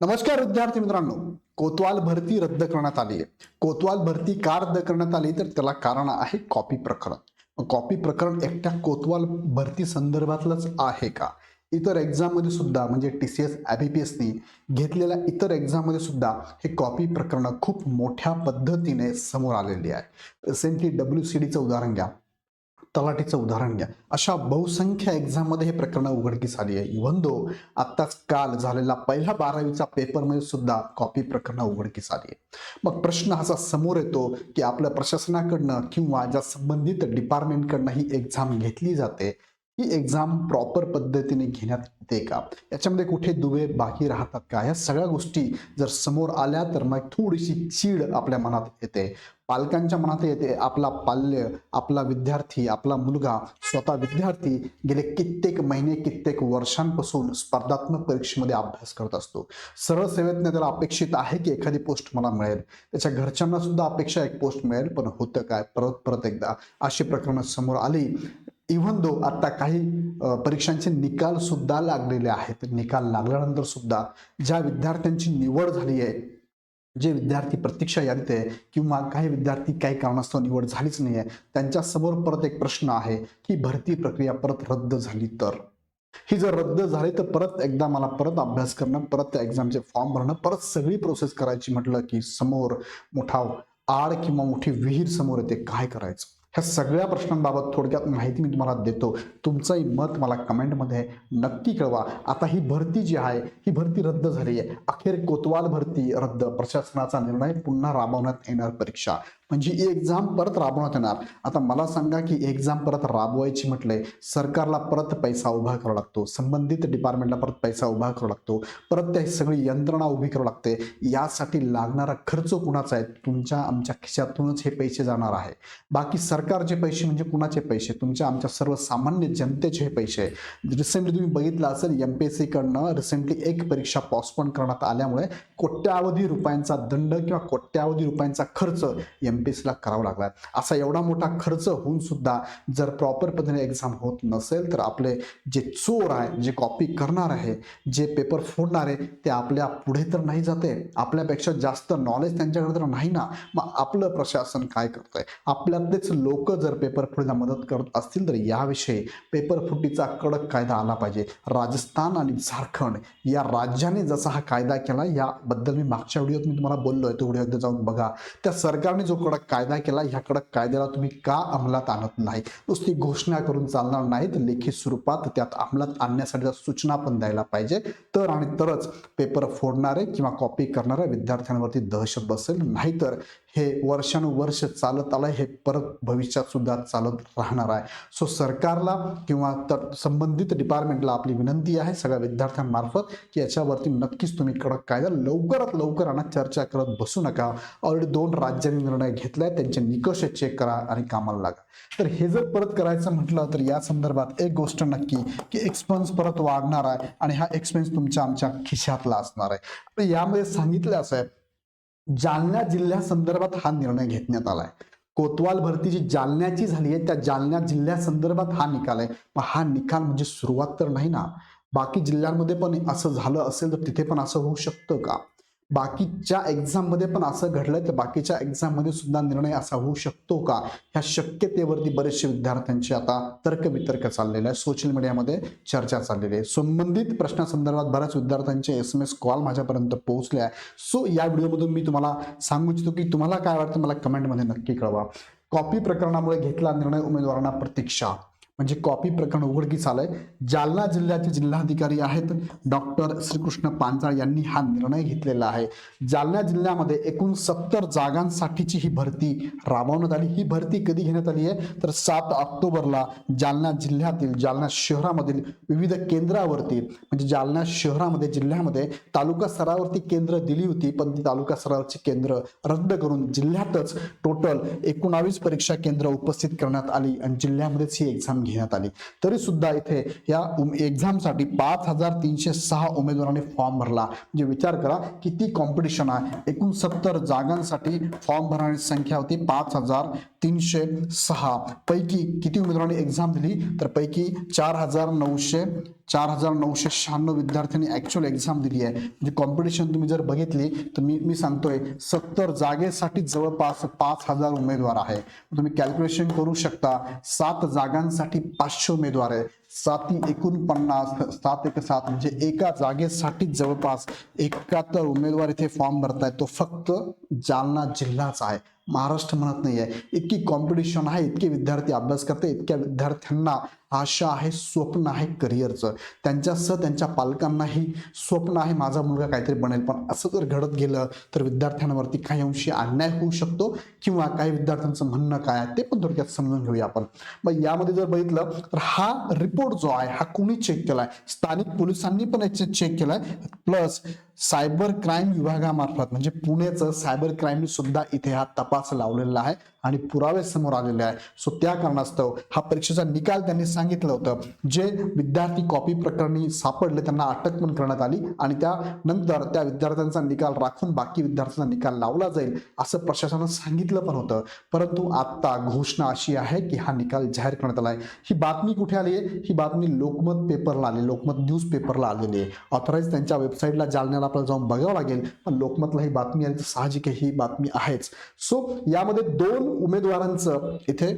नमस्कार विद्यार्थी मित्रांनो. कोतवाल भरती रद्द करण्यात आली आहे. कोतवाल भरती का रद्द करण्यात आली? तर त्याला कारण आहे कॉपी प्रकरण. कॉपी प्रकरण एकट्या कोतवाल भरती संदर्भातलंच आहे का? इतर एक्झाममध्ये सुद्धा म्हणजे T C S B P एसनी घेतलेल्या इतर एक्झाममध्ये सुद्धा हे कॉपी प्रकरणं खूप मोठ्या पद्धतीने समोर आलेली आहे. रिसेंटली डब्ल्यू सी डीचं उदाहरण घ्या. तलाठीचं उदाहरण घ्या. अशा बहुसंख्य एक्झाममध्ये हे प्रकरण उघडकीस आली आहे. इव्हन दो आत्ताच काल झालेला पहिला बारावीचा पेपरमध्ये सुद्धा कॉपी प्रकरणं उघडकीस आली आहे. मग प्रश्न असा समोर येतो की आपल्या प्रशासनाकडनं किंवा ज्या संबंधित डिपार्टमेंटकडनं ही एक्झाम घेतली जाते ही एक्झाम प्रॉपर पद्धतीने घेण्यात येते का? याच्यामध्ये कुठे दुवे बाकी राहतात का? या सगळ्या गोष्टी जर समोर आल्या तर मग थोडीशी चीड आपल्या मनात येते. पालकांच्या मनात येते आपला पाल्य आपला विद्यार्थी आपला मुलगा स्वतः विद्यार्थी गेले कित्येक महिने कित्येक वर्षांपासून स्पर्धात्मक परीक्षेमध्ये अभ्यास करत असतो. सरळ सेवेतने त्याला अपेक्षित आहे की एखादी पोस्ट मला मिळेल. त्याच्या घरच्यांना सुद्धा अपेक्षा एक पोस्ट मिळेल पण होतं काय? परत परत एकदा अशी प्रकरणं समोर आली. इव्हन दो आता काही परीक्षांचे निकाल सुद्धा लागलेले आहेत. निकाल लागल्यानंतर सुद्धा ज्या विद्यार्थ्यांची निवड झाली आहे जे विद्यार्थी प्रतीक्षा यादीत आहे किंवा काही विद्यार्थी काही कारणास्तव निवड झालीच नाही आहे त्यांच्यासमोर परत एक प्रश्न आहे की भरती प्रक्रिया परत रद्द झाली तर? ही जर रद्द झाली तर परत एकदा मला परत अभ्यास करणं परत त्या एक्झामचे फॉर्म भरणं परत सगळी प्रोसेस करायची म्हटलं की समोर मोठा आड किंवा मोठी विहीर समोर येते काय करायचं? ह्या सगळ्या प्रश्नांबाबत थोडक्यात माहिती मी तुम्हाला देतो. तुमचंही मत मला कमेंटमध्ये नक्की कळवा. आता ही भरती जी आहे ही भरती रद्द झाली आहे अखेर कोतवाल भरती रद्द. प्रशासनाचा निर्णय पुन्हा राबवण्यात येणार परीक्षा. म्हणजे ही एक्झाम परत राबवण्यात येणार. आता मला सांगा की एक्झाम परत राबवायची म्हटले सरकारला परत पैसा उभा करावा लागतो संबंधित डिपार्टमेंटला परत पैसा उभा करावा लागतो परत त्या सगळी यंत्रणा उभी करावी लागते. यासाठी लागणारा खर्च कुणाचा आहे? तुमच्या आमच्या खिशातूनच हे पैसे जाणार आहे. बाकी सरकारचे पैसे म्हणजे कुणाचे पैसे? तुमच्या आमच्या सर्वसामान्य जनतेचे हे पैसे रिसेंटली तुम्ही बघितलं असेल एम पी एस सीकडनं रिसेंटली एक परीक्षा पॉस्टपोन करण्यात आल्यामुळे कोट्यावधी रुपयांचा दंड किंवा कोट्यावधी रुपयांचा खर्च एम पी करावा लागला असा एवढा मोठा खर्च होऊन सुद्धा जर प्रॉपर पद्धतीने एक्झाम होत नसेल तर आपले जे चोर आहे जे कॉपी करणार आहे जे पेपर फोडणार आहे ते आपल्या पुढे तर नाही जाते. आपल्यापेक्षा जास्त नॉलेज त्यांच्याकडे तर नाही ना. मग आपलं प्रशासन काय करतंय? आपल्यातलेच लोक जर पेपर फुटीला मदत करत असतील तर याविषयी पेपर फुटीचा कडक कायदा आला पाहिजे. राजस्थान आणि झारखंड या राज्याने जसा हा कायदा केला याबद्दल मी मागच्या व्हिडिओत मी तुम्हाला बोललोय. तो व्हिडिओ एकदा जाऊन बघा. त्या सरकारने जो कडक कायदा केला ह्या कडक कायद्याला तुम्ही का अंमलात आणत नाही? नुसती घोषणा करून चालणार नाही तर लेखी स्वरूपात त्यात अंमलात आणण्यासाठी सूचना पण द्यायला पाहिजे. तर आणि तरच पेपर फोडणारे किंवा कॉपी करणाऱ्या विद्यार्थ्यांवरती दहशत बसेल. नाहीतर हे वर्षानुवर्ष चालत आलं हे परत भविष्यात सुद्धा चालत राहणार आहे. सो सरकारला किंवा तर संबंधित डिपार्टमेंटला आपली विनंती आहे सगळ्या विद्यार्थ्यांमार्फत की याच्यावरती नक्कीच तुम्ही कडक कायदा लवकरात लवकर आणा चर्चा करत बसू नका. ऑलरेडी दोन राज्यांनी निर्णय घेतलाय त्यांचे निकष चेक करा आणि कामाला लागा. तर हे जर परत करायचं म्हटलं तर या संदर्भात एक गोष्ट नक्की की एक्सपेन्स परत वाढणार आहे आणि हा एक्सपेन्स तुमच्या आमच्या खिशातला असणार आहे. तर यामध्ये सांगितलं असं आहे जालना जिल्ह्यासंदर्भात हा निर्णय घेतण्यात आलाय. कोतवाल भरती जी जालन्याची झाली आहे त्या जालन्या जिल्ह्यासंदर्भात हा निकाल आहे. मग हा निकाल म्हणजे सुरुवात तर नाही ना? बाकी जिल्ह्यांमध्ये पण असं झालं असेल तर तिथे पण असं होऊ शकतं का? बाकीच्या एक्झाममध्ये पण असं घडलंय तर बाकीच्या एक्झाममध्ये सुद्धा निर्णय असा होऊ शकतो का? ह्या शक्यतेवरती बरेचसे विद्यार्थ्यांचे आता तर्कवितर्क चाललेले आहे. सोशल मीडियामध्ये चर्चा चाललेली आहे. संबंधित प्रश्नासंदर्भात बऱ्याच विद्यार्थ्यांचे एस एम एस कॉल माझ्यापर्यंत पोहोचले आहे. सो या व्हिडिओमधून मी तुम्हाला सांगू इच्छितो की तुम्हाला काय वाटतं? मला कमेंटमध्ये नक्की कळवा. कॉपी प्रकरणामुळे घेतला निर्णय उमेदवारांना प्रतीक्षा. म्हणजे कॉपी प्रकरण उघडकीस आलंय. जालना जिल्ह्याचे जिल्हाधिकारी आहेत डॉक्टर श्रीकृष्ण पांचाळ यांनी हा निर्णय घेतलेला आहे. जालना जिल्ह्यामध्ये एकूण सत्तर जागांसाठीची ही भरती राबवण्यात आली. ही भरती कधी घेण्यात आली आहे? तर सात ऑक्टोबरला जालना जिल्ह्यातील जालना शहरामधील विविध केंद्रावरती म्हणजे जालना शहरामध्ये जिल्ह्यामध्ये तालुका स्तरावरती केंद्र दिली होती पण ती तालुका स्तरावरची केंद्र रद्द करून जिल्ह्यातच टोटल एकोणावीस परीक्षा केंद्र उपस्थित करण्यात आली आणि जिल्ह्यामध्येच ही एक्झाम घेण्यात आली. तरी सुद्धा इथे या एक्झामसाठी पाच हजार तीनशे सहा उमेदवारांनी फॉर्म भरला. म्हणजे विचार करा किती कॉम्पिटिशन आहे? एकूण सत्तर जागांसाठी फॉर्म भरण्याची संख्या होती पाच हजार तीनशे सहा. पैकी किती उमेदवारांनी एक्झाम दिली? तर पैकी चार हजार नऊशे चार हजार नऊशे शहाण्णव विद्यार्थ्यांनी ॲक्च्युअल एक्झाम दिली आहे. म्हणजे कॉम्पिटिशन तुम्ही जर बघितली तर मी मी सांगतोय सत्तर जागेसाठी जवळपास पाच हजार उमेदवार आहे. तुम्ही कॅल्क्युलेशन करू शकता सात जागांसाठी पाचशे उमेदवार आहे. साती एकोणपन्नास सात एक सात म्हणजे एका जागेसाठी जवळपास एकाहत्तर उमेदवार इथे फॉर्म भरताय तो फक्त जालना जिल्हाच आहे. महाराष्ट्र म्हणत नाही आहे इतकी कॉम्पिटिशन आहे इतके विद्यार्थी अभ्यास करते इतक्या विद्यार्थ्यांना आशा आहे स्वप्न आहे करिअरचं त्यांच्यासह त्यांच्या पालकांनाही स्वप्न आहे माझा मुलगा काहीतरी बनेल. पण असं जर घडत गेलं तर विद्यार्थ्यांवरती काही अंशी अन्याय होऊ शकतो किंवा काही विद्यार्थ्यांचं म्हणणं काय आहे ते पण थोडक्यात समजून घेऊया आपण. मग यामध्ये जर बघितलं तर हा रिपोर्ट जो आहे हा कोणी चेक केलाय? स्थानिक पोलिसांनी पण याचे चेक केलाय. प्लस सायबर क्राईम विभागामार्फत म्हणजे पुण्याचं सायबर क्राईमने सुद्धा इथे हा तपास लावलेला आहे. आणि पुरावे समोर आलेले आहे. सो त्या कारणास्तव हा परीक्षेचा निकाल त्यांनी सांगितलं होतं. जे विद्यार्थी कॉपी प्रकरणी सापडले त्यांना अटक पण करण्यात आली आणि त्यानंतर त्या विद्यार्थ्यांचा निकाल राखून बाकी विद्यार्थ्यांचा निकाल लावला जाईल असं प्रशासनानं सांगितलं पण होतं. परंतु आता घोषणा अशी आहे की हा निकाल जाहीर करण्यात आला आहे. ही बातमी कुठे आली आहे? ही बातमी लोकमत पेपरला आली लोकमत न्यूज पेपरला आलेली आहे. ऑथराईज त्यांच्या वेबसाईटला जालन्याला आपल्याला जाऊन बघावं लागेल. पण लोकमतला ही बातमी आली तर साहजिक आहे ही बातमी आहेच. सो यामध्ये दोन उमेदवारांचं इथे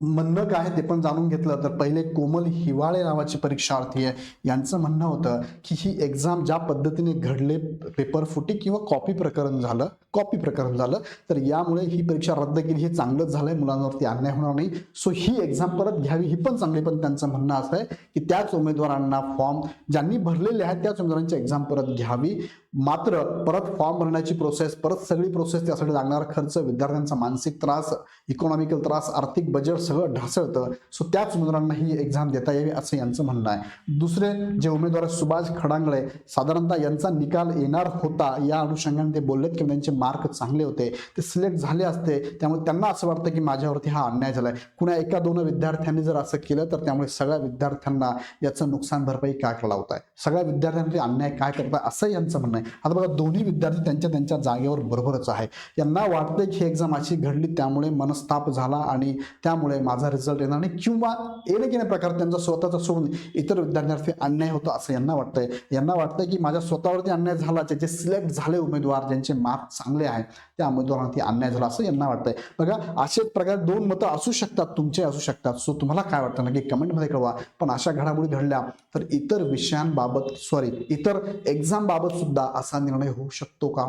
म्हणणं काय आहे ते पण जाणून घेतलं. तर पहिले कोमल हिवाळे नावाची परीक्षार्थी आहे. यांचं म्हणणं होतं की ही एक्झाम ज्या पद्धतीने घडले पेपर फुटी किंवा कॉपी प्रकरण झालं कॉपी प्रकरण झालं तर यामुळे ही परीक्षा रद्द केली. हे चांगलंच झालंय मुलांवरती अन्याय होणार नाही. सो ही एक्झाम परत घ्यावी ही पण चांगली पण त्यांचं म्हणणं असं आहे की त्याच उमेदवारांना फॉर्म ज्यांनी भरलेले आहेत त्याच उमेदवारांची एक्झाम परत घ्यावी. मात्र परत फॉर्म भरण्याची प्रोसेस परत सगळी प्रोसेस त्यासाठी लागणारा खर्च विद्यार्थ्यांचा मानसिक त्रास इकॉनॉमिकल त्रास आर्थिक बजेट सगळं ढासळतं. सो त्याच उमेदवारांना ही एक्झाम देता यावी असं यांचं म्हणणं आहे. दुसरे जे उमेदवार सुभाष खडांगळे साधारणतः यांचा निकाल येणार होता या अनुषंगाने ते बोललेत की त्यांचे मार्क चांगले होते ते सिलेक्ट झाले असते त्यामुळे त्यांना असं वाटतं की माझ्यावरती हा अन्याय झालाय. कुणा एका दोन विद्यार्थ्यांनी जर असं केलं तर त्यामुळे सगळ्या विद्यार्थ्यांना याचं नुकसान भरपाई काय लावताय? सगळ्या विद्यार्थ्यांवरती अन्याय काय करताय? असं यांचं म्हणणं आहे. आता बघा दोन्ही विद्यार्थी त्यांच्या त्यांच्या जागेवर बरोबरच आहे. यांना वाटतं की ही एक्झाम अशी घडली त्यामुळे मनस्ताप झाला आणि त्यामुळे माझा रिझल्ट येणार नाही किंवा येणे गेल्या प्रकार त्यांचा स्वतःचा सोडून इतर विद्यार्थ्यांवरती अन्याय होतो असं यांना वाटतंय. यांना वाटतंय की माझ्या स्वतःवरती अन्याय झाला ज्याचे सिलेक्ट झाले उमेदवार ज्यांचे मार्क चांगले आहेत त्या उमेदवारांवरती अन्याय झाला असं यांना वाटतंय. बघा असेच प्रकारे दोन मतं असू शकतात तुमचे असू शकतात. सो तुम्हाला काय वाटतं? नक्की कमेंटमध्ये कळवा. पण अशा घडामोडी घडल्या तर इतर विषयांबाबत सॉरी इतर एक्झामबाबत सुद्धा असा निर्णय होऊ शकतो का?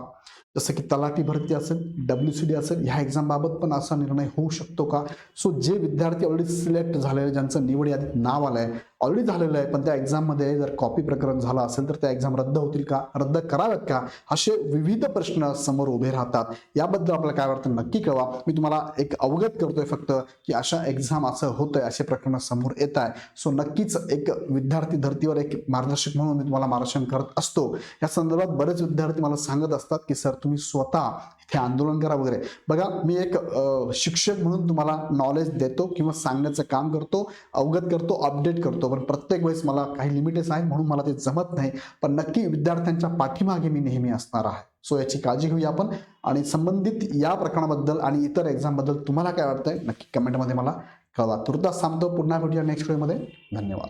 जसं की तलाठी भरती असेल डब्ल्यू सी डी असेल ह्या एक्झामबाबत पण असा निर्णय होऊ शकतो का? सो जे विद्यार्थी ऑलरेडी सिलेक्ट झालेले ज्यांचं निवड यादीत नाव आलं आहे ऑलरेडी झालेलं आहे पण त्या एक्झाममध्ये जर कॉपी प्रकरण झालं असेल तर त्या एक्झाम रद्द होतील का? रद्द कराव्यात का? असे विविध प्रश्न समोर उभे राहतात. याबद्दल आपल्याला काय वाटतं नक्की कळवा. मी तुम्हाला एक अवगत करतोय फक्त की अशा एक्झाम असं होतंय असे प्रकरण समोर येत आहे सो नक्कीच एक विद्यार्थी धर्तीवर एक मार्गदर्शक म्हणून मी तुम्हाला मार्गदर्शन करत असतो. या संदर्भात बरेच विद्यार्थी मला सांगत असतात की सर तुम्ही स्वतः इथे आंदोलन करा वगैरे. बघा मी एक शिक्षक म्हणून तुम्हाला नॉलेज देतो किंवा सांगण्याचं काम करतो अवगत करतो अपडेट करतो. पण प्रत्येक वेळेस मला काही लिमिटेस आहेत म्हणून मला ते जमत नाही. पण नक्की विद्यार्थ्यांच्या पाठीमागे मी नेहमी असणार आहे. सो याची काळजी घेऊया आपण. आणि संबंधित या प्रकरणाबद्दल आणि इतर एक्झामबद्दल तुम्हाला काय वाटतंय नक्की कमेंटमध्ये मला कळवा. तुर्तास सांगतो पुन्हा भेटूया नेक्स्ट व्हिडिओमध्ये धन्यवाद.